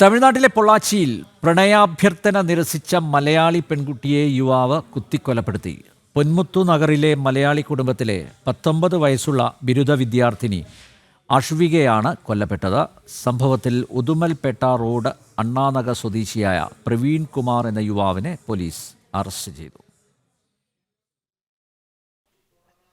തമിഴ്നാട്ടിലെ പൊള്ളാച്ചിയിൽ പ്രണയാഭ്യർത്ഥന നിരസിച്ച മലയാളി പെൺകുട്ടിയെ യുവാവ് കുത്തിക്കൊലപ്പെടുത്തി. പൊന്മുത്തു നഗറിലെ മലയാളി കുടുംബത്തിലെ പത്തൊമ്പത് വയസ്സുള്ള ബിരുദ വിദ്യാർത്ഥിനി അഷ്വികയാണ് കൊല്ലപ്പെട്ടത്. സംഭവത്തിൽ ഉദുമൽപേട്ട റോഡ് അണ്ണാനഗ സ്വദേശിയായ പ്രവീൺ കുമാർ എന്ന യുവാവിനെ പോലീസ് അറസ്റ്റ് ചെയ്തു.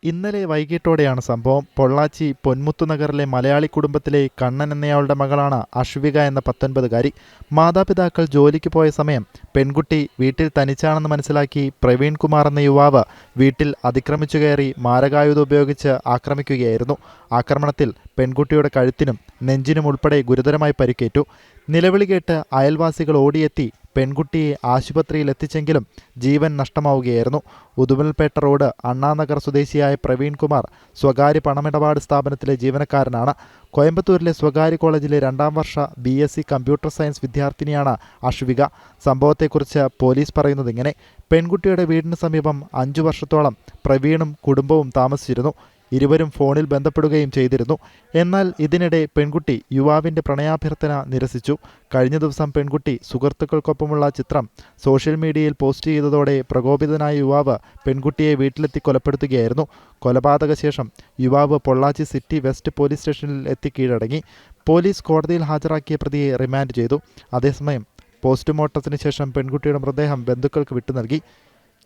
ഇന്നലെ വൈകിട്ടോടെയാണ് സംഭവം. പൊള്ളാച്ചി പൊന്മുത്തു നഗറിലെ മലയാളി കുടുംബത്തിലെ കണ്ണൻ എന്നയാളുടെ മകളാണ് അശ്വിക എന്ന പത്തൊൻപതുകാരി. മാതാപിതാക്കൾ ജോലിക്ക് പോയ സമയം പെൺകുട്ടി വീട്ടിൽ തനിച്ചാണെന്ന് മനസ്സിലാക്കി പ്രവീൺ കുമാർ എന്ന യുവാവ് വീട്ടിൽ അതിക്രമിച്ചു കയറി മാരകായുധം ഉപയോഗിച്ച് ആക്രമിക്കുകയായിരുന്നു. ആക്രമണത്തിൽ പെൺകുട്ടിയുടെ കഴുത്തിനും നെഞ്ചിനും ഉൾപ്പെടെ ഗുരുതരമായി പരിക്കേറ്റു. നിലവിളി കേട്ട് അയൽവാസികൾ ഓടിയെത്തി പെൺകുട്ടിയെ ആശുപത്രിയിൽ എത്തിച്ചെങ്കിലും ജീവൻ നഷ്ടമാവുകയായിരുന്നു. ഉദുമൽപേട്ട റോഡ് അണ്ണാനഗർ സ്വദേശിയായ പ്രവീൺ കുമാർ സ്വകാര്യ പണമിടപാട് സ്ഥാപനത്തിലെ ജീവനക്കാരനാണ്. കോയമ്പത്തൂരിലെ സ്വകാര്യ കോളേജിലെ രണ്ടാം വർഷ B S C computer science വിദ്യാർത്ഥിനിയാണ് അശ്വിക സംഭവത്തെക്കുറിച്ച് പോലീസ് പറയുന്നത് ഇങ്ങനെ. പെൺകുട്ടിയുടെ വീടിന് സമീപം അഞ്ചു വർഷത്തോളം പ്രവീണും കുടുംബവും താമസിച്ചിരുന്നു. ഇരുവരും ഫോണിൽ ബന്ധപ്പെടുകയും ചെയ്തിരുന്നു. എന്നാൽ ഇതിനിടെ പെൺകുട്ടി യുവാവിന്റെ പ്രണയാഭ്യർത്ഥന നിരസിച്ചു. കഴിഞ്ഞ ദിവസം പെൺകുട്ടി സുഹൃത്തുക്കൾക്കൊപ്പമുള്ള ചിത്രം സോഷ്യൽ മീഡിയയിൽ പോസ്റ്റ് ചെയ്തതോടെ പ്രകോപിതനായ യുവാവ് പെൺകുട്ടിയെ വീട്ടിലെത്തി കൊലപ്പെടുത്തുകയായിരുന്നു. കൊലപാതക ശേഷം യുവാവ് പൊള്ളാച്ചി സിറ്റി വെസ്റ്റ് പോലീസ് സ്റ്റേഷനിൽ എത്തി കീഴടങ്ങി. പോലീസ് കോടതിയിൽ ഹാജരാക്കിയ പ്രതിയെ റിമാൻഡ് ചെയ്തു. അതേസമയം പോസ്റ്റ്മോർട്ടത്തിന് ശേഷം പെൺകുട്ടിയുടെ മൃതദേഹം ബന്ധുക്കൾക്ക് വിട്ടു നൽകി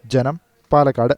ജനം പാലക്കാട്.